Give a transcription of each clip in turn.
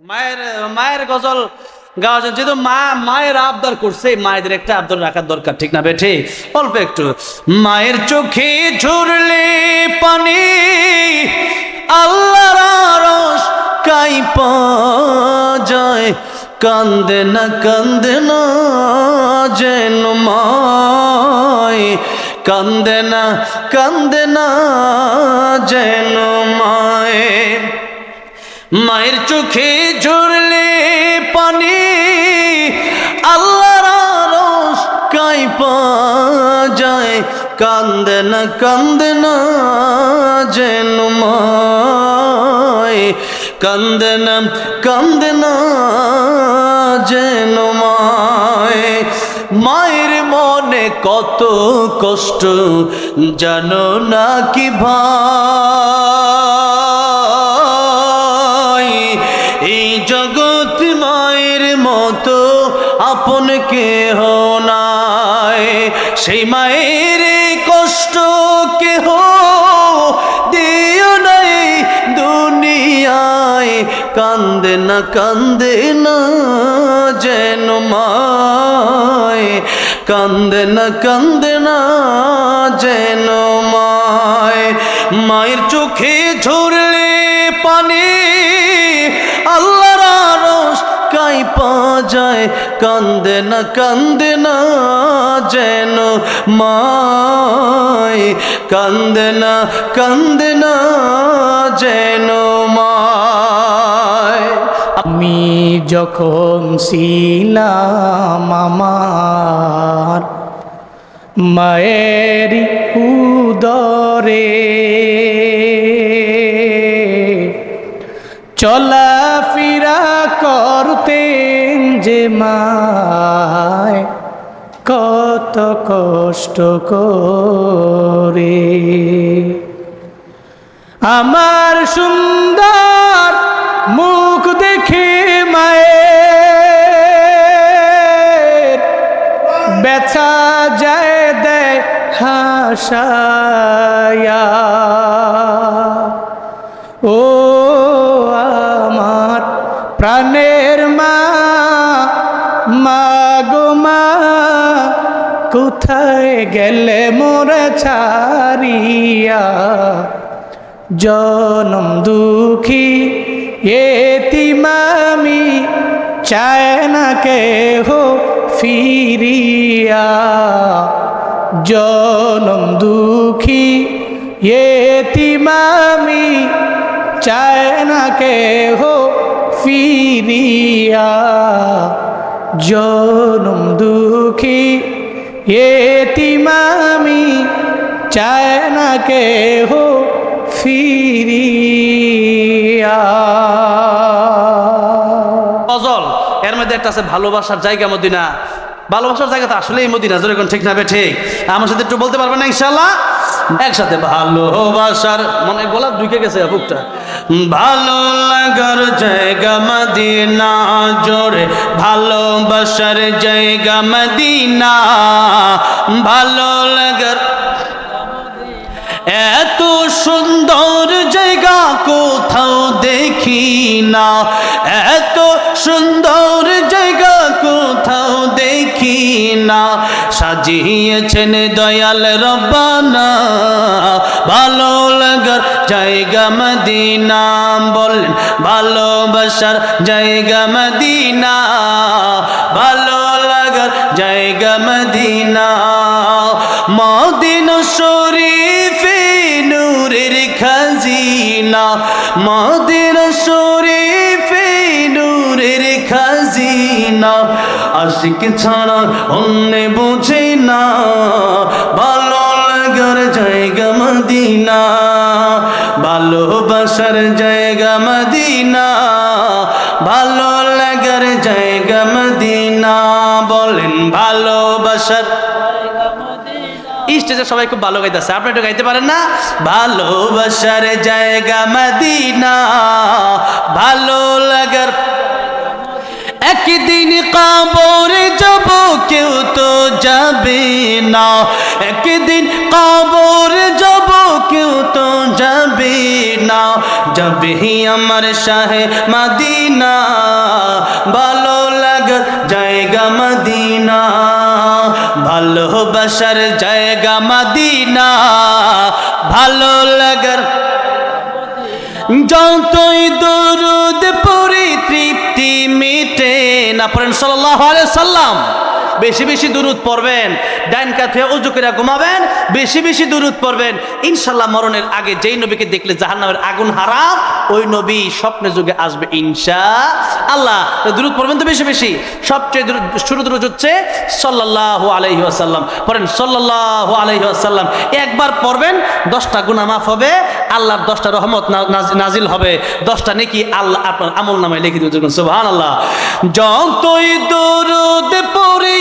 মায়ের মায়ের গজল গাওয়া যেহেতু মা, মায়ের আবদার করছে মায়েদের একটা আবদার রাখার দরকার, ঠিক না বেঠে? অল্প একটু। মায়ের চোখে ঝরলে পানি, আল্লাহর আরশ কাই যায়। কান্দে না কান্দে না যেন মায়। কান্দে না কান্দে না যেন মায়ের চোখে ঝরলে পানি, আল্লাহর কাইপা যায়, কান্দে না কান্দে না যেন মায়, কান্দে না কান্দে না যেন মায়। মায়ের মনে কত কষ্ট, জানো না কি ভাই আপন কেহ নাই। সেই মায়ের কষ্ট কেহ দিও নাই। দুনিয়ায় কান্দে না কান্দে না যেন মায়। কান্দে না কান্দে না যেন মায়। মায়ের চোখে ঝরলে পানি কান্দে না কান্দে না যেন মায়। কান্দে না কান্দে না যেন মায়। আমি যখন ছিলাম আমার মায়ের উদরে চলাফেরা করতেন যে মায় কত কষ্ট করে। আমার সুন্দর মুখ দেখে মায়ের ব্যথা যায় দেয় হাসায়া। প্রাণের মা মা গো মা, কোথায় গেলে মোরা ছাড়িয়া? জনম দুঃখী এতিমামি, চায় না কে হো ফিরিয়া। জনম দুঃখী এতিমামি, চায় না কে হো ফিরিয়া জনম দুঃখী এতিমামি চায় না কে হো ফিরিয়া। গজল এর মধ্যে একটা আছে ভালোবাসার জায়গা মদিনা। ভালোবাসার জায়গা তো আসলেই মদিনা, জোরে কোন ঠিক না বে ঠিক? আমার সাথে একটু বলতে পারবেন না ইনশাল্লাহ একসাথে ভালোবাসার, মনে গোলাপ ঢুকে গেছে বুকটা। ভালো লাগার জায়গা মদিনা, জোরে ভালোবাসার জায়গা মদিনা। ভালো লাগার, এত সুন্দর জায়গা কোথাও দেখি না। এত সুন্দর সাজিয়েছেন দয়াল রব্বানা। ভালো লাগার জায়গা মদিনা। বলেন, ভালোবাসার জায়গা মদিনা। ভালো লাগার জায়গা মদিনা। মদিন শরীফে নূরের খাজিনা। মদিন শরীফে নূরের খাজিনা আশিক ছাড়া অন্য বুঝে না। ভালো লাগার জায়গা মদিনা ভালোবাসার জায়গা মদিনা ভালো লাগার জায়গা মদিনা। বলেন ভালোবাসার স্টেজে সবাই খুব ভালো গাইতেছে আপনি একটু গাইতে পারেন না? ভালোবাসার জায়গা মদিনা ভালো লাগার একদিন কবরে যাব, কেউ তো যাবে না। একদিন কবরে যাব, কেউ তো যাবে না। যাবে আমার শাহে মাদিনা, ভালো লাগার জায়গা মদিনা। ভালোবাসার জায়গা মদিনা, ভালো লাগার যতই তৃপ্তি মিটে না পড়েন সাল্লাম বেশি বেশি দুরুদ পড়বেন, ডাইন কাথে উজু করে ঘুমাবেন, বেশি বেশি দুরুদ পড়বেন। ইনশাল্লাহ মরণের আগে যেই নবীকে দেখলে জাহান্নামের আগুন হারাম, ওই নবী স্বপ্নে যুগে আসবে ইনশা আল্লাহ। দুরুদ পড়বেন তো বেশি বেশি? সবচেয়ে শুরু দুরুদ হচ্ছে সাল্লাল্লাহু আলাইহি ওয়াসাল্লাম। পড়েন, সাল্লাল্লাহু আলাইহি ওয়াসাল্লাম। একবার পড়বেন, দশটা গুনাহ মাফ হবে, আল্লাহর দশটা রহমত নাজিল হবে। দশটা নেকি আল্লাহ আপনার আমল নামায় লিখে দেবেন সুবহান আল্লাহ যতই দরুদ পড়ি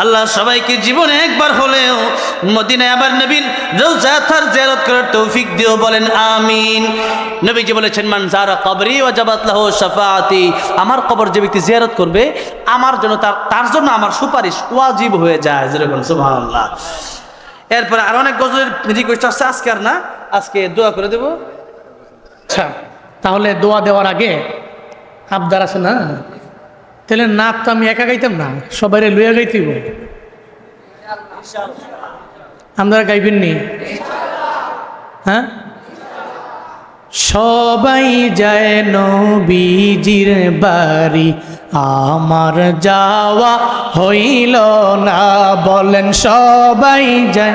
আল্লাহ সবাইকে জীবনে একবার হলেও মদিনায় আবার নবীন রোজাথার জিয়ারত করার তৌফিক দিও বলেন, আমিন। নবীজি বলেছেন, মান যারা কবরি ও লাহু শাফাআতি। আমার কবর যে ব্যক্তি জিয়ারত করবে, আমার জন্য তার তার জন্য আমার সুপারিশ ওয়াজিব হয়ে যায়। যেরকম সুবহানাল্লাহ। এরপরে আর অনেক গজলের রিকোয়েস্ট আসছে আজকে আর না? আজকে দোয়া করে দেবো। আচ্ছা তাহলে দোয়া দেওয়ার আগে আবদার আছে না? তাহলে নাচ তো আমি একা গাইতাম না সবাই লইয়া গাইতেইব। আপনারা গাইবেন নি? হ্যাঁ? সবাই যায় নবীজির বাড়ি, আমার যাওয়া হইল না, বলেন সবাই যায়।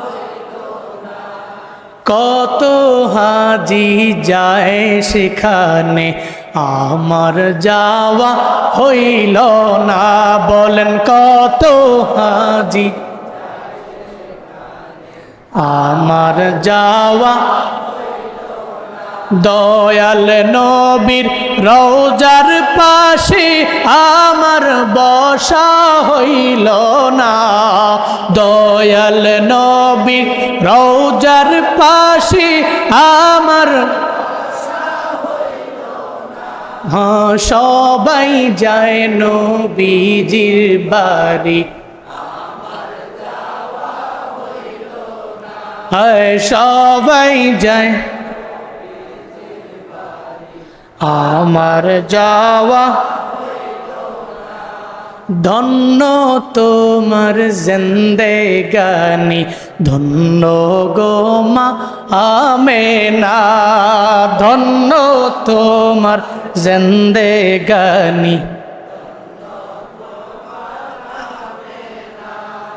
কত হাজি যায় সেখানে? আমার যাওয়া হইল না বলেন কত হাজি? আমার যাওয়া দয়াল নবীর রৌজার পাশে আমার বসা হইল না। দয়াল নবীর রৌজার পাশে আমার হ্যাঁ সবাই যায় নবীজির বাড়ি। হ্যাঁ সবাই যায় আমার যাওয়া ধন্য তোমার জিন্দেগানি, ধন্য গোমা আমেনা, ধন্য তোমার জিন্দেগানি।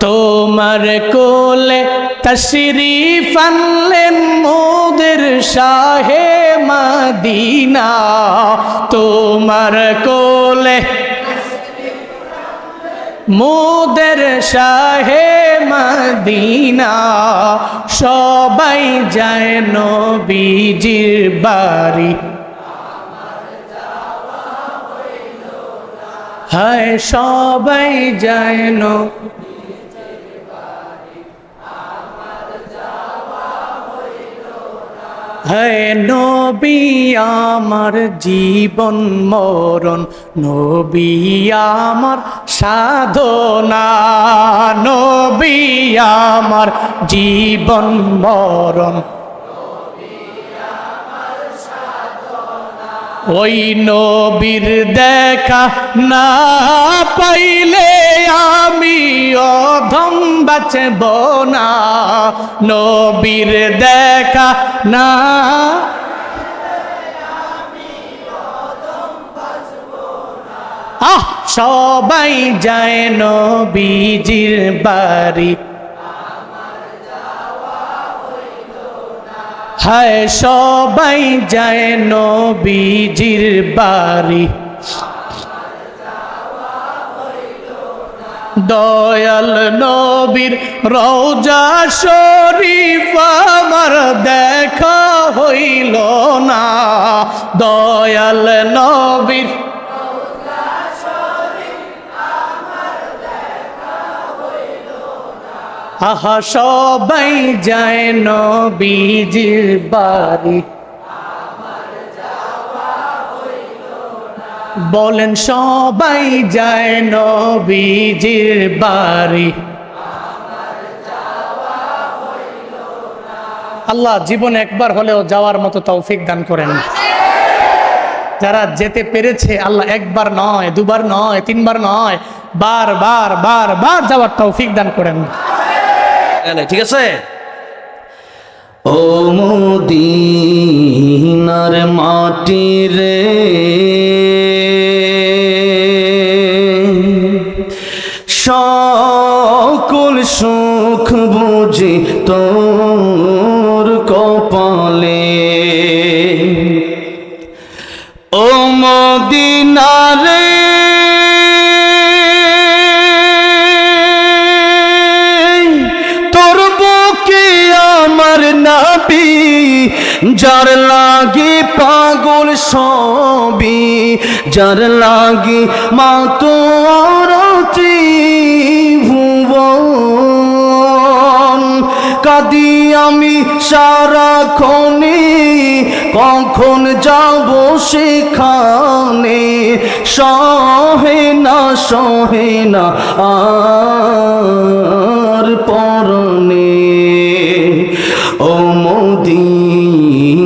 তোমার কোলে তশরিফ আনলেন মোদের শাহে মদিনা, তোমার কোলে। মোদের শাহে মদিনা, সবাই যায় নবীজির বাড়ি। হায়, সবাই যায় নবী নবী আমার জীবন মরণ নবী আমার সাধনা নবী আমার জীবন মরণ। ওই নবীর দেখা না পাইলে আমি অধম বাঁচব না। নবীর দেখা না সবাই যায় নবীজির বাড়ি। হায় সবাই যায় নবীজির বাড়ি। দয়াল নবীর রওজা শরীফ আমার দেখা হইল না। দয়াল নবীর আহা, সবাই যায় নবীজির বাড়ি। বলেন, সবাই যায় নবীজির বাড়ি। আল্লাহ জীবন একবার হলেও যাওয়ার মতো তৌফিক দান করেন। যারা যেতে পেরেছে, আল্লাহ একবার নয়, দুবার নয়, তিনবার নয় বার বার বার বার যাওয়ার তৌফিক দান করেন। গেলে, ঠিক আছে? ও মোদিনার মাটি রে যার লাগি পাগল সবি যার লাগি মা তোর ভুবন। কাদি আমি সারাক্ষণে, কখন যাব সেখানে? সহে না সহে না, আর পরনে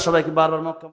সবাইকে বারবার মক্কা